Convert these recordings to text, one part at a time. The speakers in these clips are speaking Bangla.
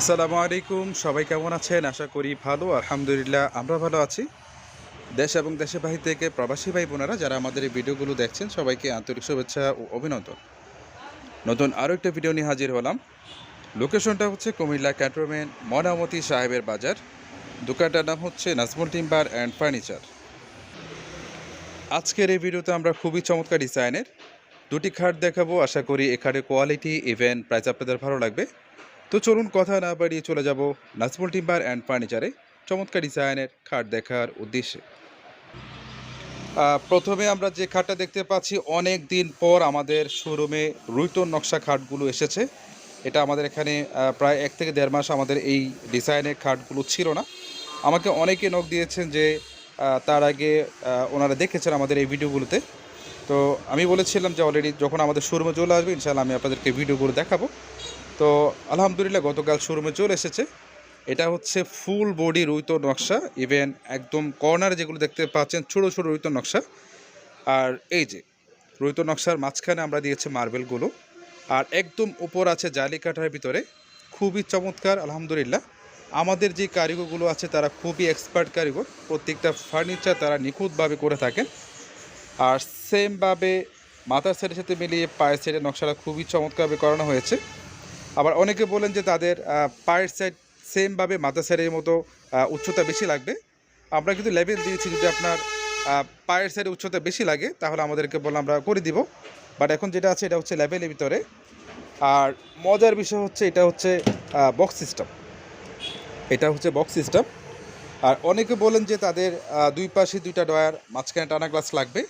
আসসালামু আলাইকুম, সবাই কেমন আছেন? আশা করি ভালো, আলহামদুলিল্লাহ, আমরা ভালো আছি। দেশ এবং দেশের বাহির থেকে প্রবাসী ভাই বোনেরা যারা আমাদের এই ভিডিওগুলো দেখছেন, সবাইকে আন্তরিক শুভেচ্ছা ও অভিনন্দন। নতুন আরও একটা ভিডিও নিয়ে হাজির হলাম। লোকেশনটা হচ্ছে কুমিল্লা ক্যান্টনমেন্ট মনামতি সাহেবের বাজার। দোকানটার নাম হচ্ছে নাজমুল টিম্বার অ্যান্ড ফার্নিচার। আজকের এই ভিডিওতে আমরা খুবই চমৎকার ডিজাইনের দুটি খাট দেখাবো। আশা করি খাটের কোয়ালিটি ইভেন প্রাইস আপনাদের ভালো লাগবে। তো চলুন কথা না বাড়িয়ে চলে যাব নাজমুল টিম্বার অ্যান্ড ফার্নিচারে চমৎকার ডিজাইনের খাট দেখার উদ্দেশ্যে। প্রথমে আমরা যে খাটটা দেখতে পাচ্ছি, অনেক দিন পর আমাদের শোরুমে রুইতন নকশা খাটগুলো এসেছে। এটা আমাদের এখানে প্রায় এক থেকে দেড় মাস আমাদের এই ডিজাইনের খাটগুলো ছিল না। আমাকে অনেকে নখ দিয়েছেন যে তার আগে ওনারা দেখেছেন আমাদের এই ভিডিওগুলোতে। তো আমি বলেছিলাম যে অলরেডি যখন আমাদের শোরুমে চলে আসবে, ইনশাআল্লাহ আমি আপনাদেরকে ভিডিওগুলো দেখাবো। তো আলহামদুলিল্লাহ গতকাল শোরুমে চলে এসেছে। এটা হচ্ছে ফুল বডি রুইত নকশা ইভেন একদম কর্নার যেগুলো দেখতে পাচ্ছেন, ছোটো ছোটো রুইত নকশা। আর এই যে রুইত নকশার মাঝখানে আমরা দিয়েছি মার্বেলগুলো। আর একদম উপর আছে জালি কাঠার ভিতরে। খুবই চমৎকার, আলহামদুলিল্লাহ। আমাদের যে কারিগরগুলো আছে, তারা খুবই এক্সপার্ট কারিগর। প্রত্যেকটা ফার্নিচার তারা নিখুঁতভাবে করে থাকেন। আর সেমভাবে মাথার সাইডের সাথে মিলিয়ে পায়ের সাইডের নকশাটা খুবই চমৎকারভাবে করানো হয়েছে। আবার অনেকে বলেন যে তাদের পায়ের সাইড সেমভাবে মাথা সাইডের মতো উচ্চতা বেশি লাগবে। আমরা কিন্তু লেভেল দিয়েছি যদি আপনার পায়ের সাইডে উচ্চতা বেশি লাগে, তাহলে আমাদেরকে বললাম আমরা করে দিব। বাট এখন যেটা আছে, এটা হচ্ছে লেভেলের ভিতরে। আর মজার বিষয় হচ্ছে, এটা হচ্ছে বক্স সিস্টেম এটা হচ্ছে বক্স সিস্টেম আর অনেকে বলেন যে তাদের দুই পাশে দুইটা ডয়ার মাঝখানে টানা গ্লাস লাগবে।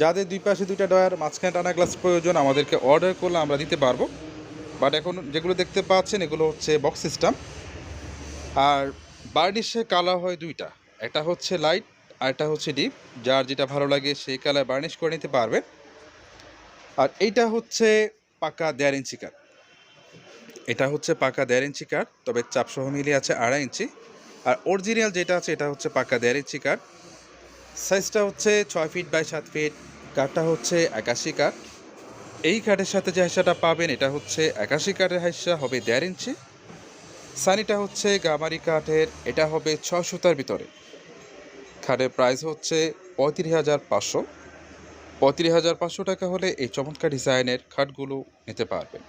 যাদের দুই পাশে দুইটা ডয়ার মাঝখানে টানা গ্লাস প্রয়োজন, আমাদেরকে অর্ডার করলে আমরা দিতে পারব। বাট এখন যেগুলো দেখতে পাচ্ছেন, এগুলো হচ্ছে বক্স সিস্টেম আর বার্নিশের কালার হয় দুইটা। একটা হচ্ছে লাইট আর একটা হচ্ছে ডিপ যার যেটা ভালো লাগে, সেই কালার বার্নিশ করে নিতে পারবেন। আর এইটা হচ্ছে পাকা দেড় ইঞ্চি কাঠ এটা হচ্ছে পাকা দেড় ইঞ্চি কাঠ তবে চাপসহ মিলিয়ে আছে আড়াই ইঞ্চি। আর অরিজিনাল যেটা আছে, এটা হচ্ছে পাকা দেড় ইঞ্চি কাঠ সাইজটা হচ্ছে ছয় ফিট বাই সাত ফিট কাঠটা হচ্ছে একাশি কাঠ এই কাঠের সাথে যে হাইসাটা পাবেন, এটা হচ্ছে একাশি কাঠের হাইসা হবে দেড় ইঞ্চি। সানিটা হচ্ছে গামারি কাঠের, এটা হবে ছ সুতার ভিতরে। খাটের প্রাইস হচ্ছে পঁয়ত্রিশ হাজার পাঁচশো। পঁয়ত্রিশ হাজার পাঁচশো টাকা হলে এই চমৎকার ডিজাইনের খাটগুলো নিতে পারবেন।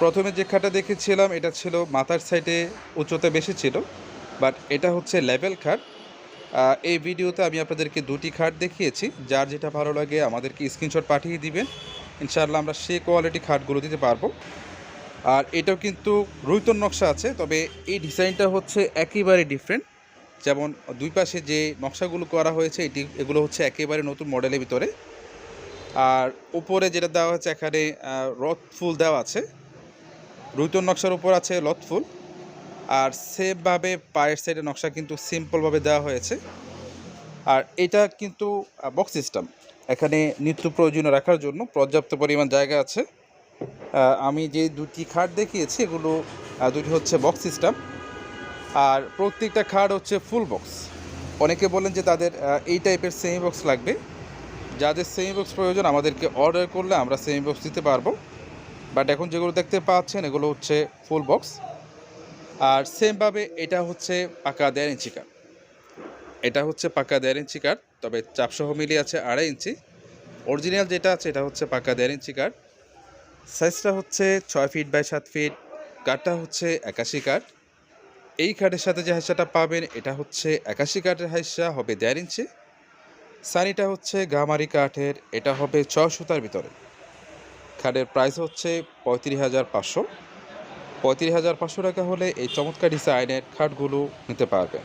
প্রথমে যে খাটটা দেখেছিলাম, এটা ছিল মাথার সাইডে উচ্চতা বেশি ছিল বাট এটা হচ্ছে লেভেল খাট। এই ভিডিওতে আমি আপনাদেরকে দুটি খাট দেখিয়েছি, যার যেটা ভালো লাগে আমাদেরকে স্ক্রিনশট পাঠিয়ে দিবেন। ইনশাআল্লাহ আমরা সেই কোয়ালিটি খাটগুলো দিতে পারব। আর এটাও কিন্তু রুইতন নকশা আছে, তবে এই ডিজাইনটা হচ্ছে একেবারে ডিফারেন্ট যেমন দুই পাশে যে নকশাগুলো করা হয়েছে, এটি, এগুলো হচ্ছে একেবারে নতুন মডেলের ভিতরে। আর উপরে যেটা দেওয়া হচ্ছে এখানে রথ ফুল দেওয়া আছে। রুইতন নকশার উপর আছে লথ ফুল। আর সেমভাবে পায়ের সাইডে নকশা কিন্তু সিম্পলভাবে দেওয়া হয়েছে। আর এটা কিন্তু বক্স সিস্টেম এখানে নিত্য প্রয়োজনীয় রাখার জন্য পর্যাপ্ত পরিমাণ জায়গা আছে। আমি যে দুটি খাট দেখিয়েছি, এগুলো দুটি হচ্ছে বক্স সিস্টেম আর প্রত্যেকটা খাট হচ্ছে ফুল বক্স অনেকে বলেন যে তাদের এই টাইপের সেমি বক্স লাগবে। যাদের সেমি বক্স প্রয়োজন, আমাদেরকে অর্ডার করলে আমরা সেমি বক্স দিতে পারব। বাট এখন যেগুলো দেখতে পাচ্ছেন, এগুলো হচ্ছে ফুল বক্স আর সেমভাবে এটা হচ্ছে পাকা দেড় ইঞ্চি কাঠ এটা হচ্ছে পাকা দেড় ইঞ্চি কাঠ তবে চাপসহ মিলিয়ে আছে আড়াই ইঞ্চি। অরিজিনাল যেটা আছে, এটা হচ্ছে পাকা দেড় ইঞ্চি কাঠ। সাইজটা হচ্ছে ছয় ফিট বাই সাত ফিট কাঠটা হচ্ছে একাশি কাঠ। এই কাঠের সাথে যে হাইসাটা পাবেন, এটা হচ্ছে একাশি কাঠের হাইসা, হবে দেড় ইঞ্চি। সানিটা হচ্ছে গামারি কাঠের, এটা হবে ছ সুতার ভিতরে। খাটের প্রাইস হচ্ছে পঁয়ত্রিশ হাজার পাঁচশো। পঁয়ত্রিশ হাজার পাঁচশো টাকা হলে এই চমৎকার ডিজাইনের খাটগুলো নিতে পারবেন।